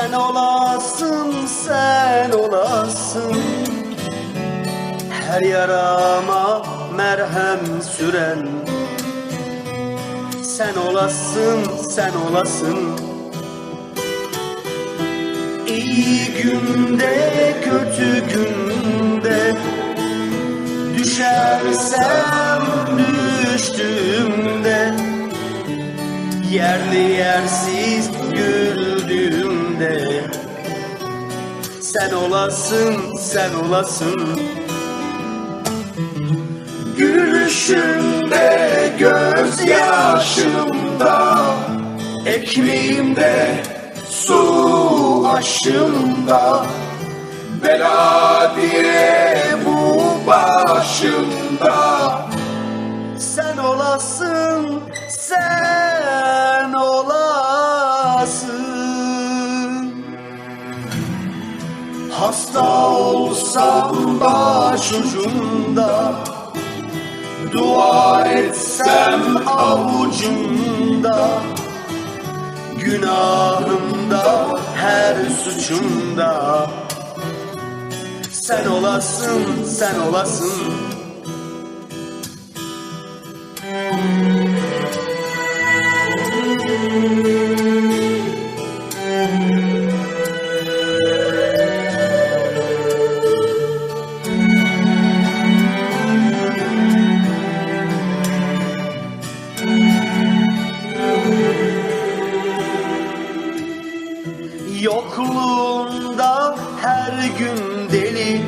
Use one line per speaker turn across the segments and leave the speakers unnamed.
Sen olasın, sen olasın. Her yarama merhem süren. Sen olasın, sen olasın. İyi günde, kötü günde. Düşersem Yerli yersiz güldüğümde Sen olasın, sen olasın. Gülüşümde, gözyaşımda Ekmeğimde, su aşımda. Bela diye bu başımda Hasta olsam başucumda Dua etsem avucumda. Günahımda her suçumda. Sen olasın, sen olasın Yokluğunda her gün deli.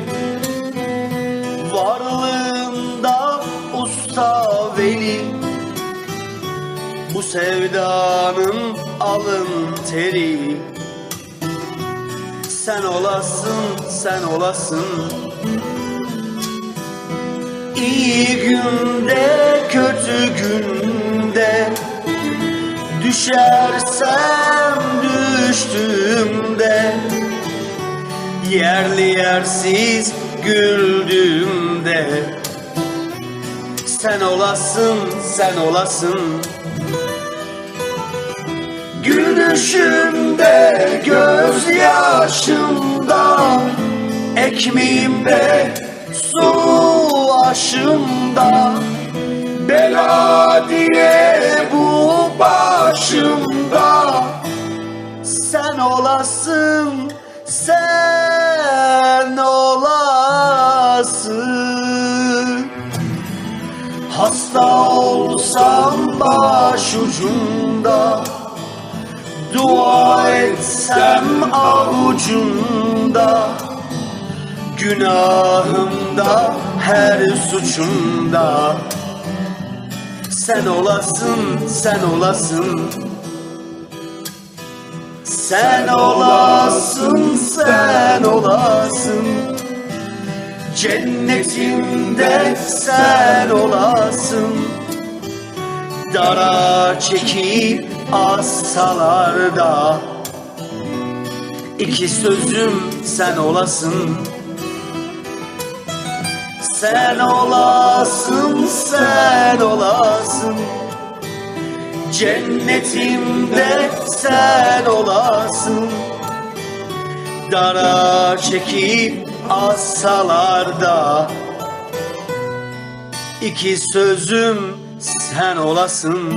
Varlığında usta veli. Bu sevdanın alın teri. Sen olasın, sen olasın. İyi günde, kötü günde. Düşersem düştüğümde Yerli yersiz güldüğümde Sen olasın, sen olasın. Gülüşümde, gözyaşımda. Ekmeğimde, su aşımda. Bela diye bu başımda Sen olasın, sen olasın. Hasta olsam başucumda Dua etsem avucumda. Günahımda her suçumda. Sen olasın, sen olasın Sen olasın, sen olasın. Cennetimde sen olasın. Dara çekip assalar da. İki sözüm sen olasın. Sen olasın, sen olasın Cennetimde sen olasın. Dara çekip assalar da. İki sözüm sen olasın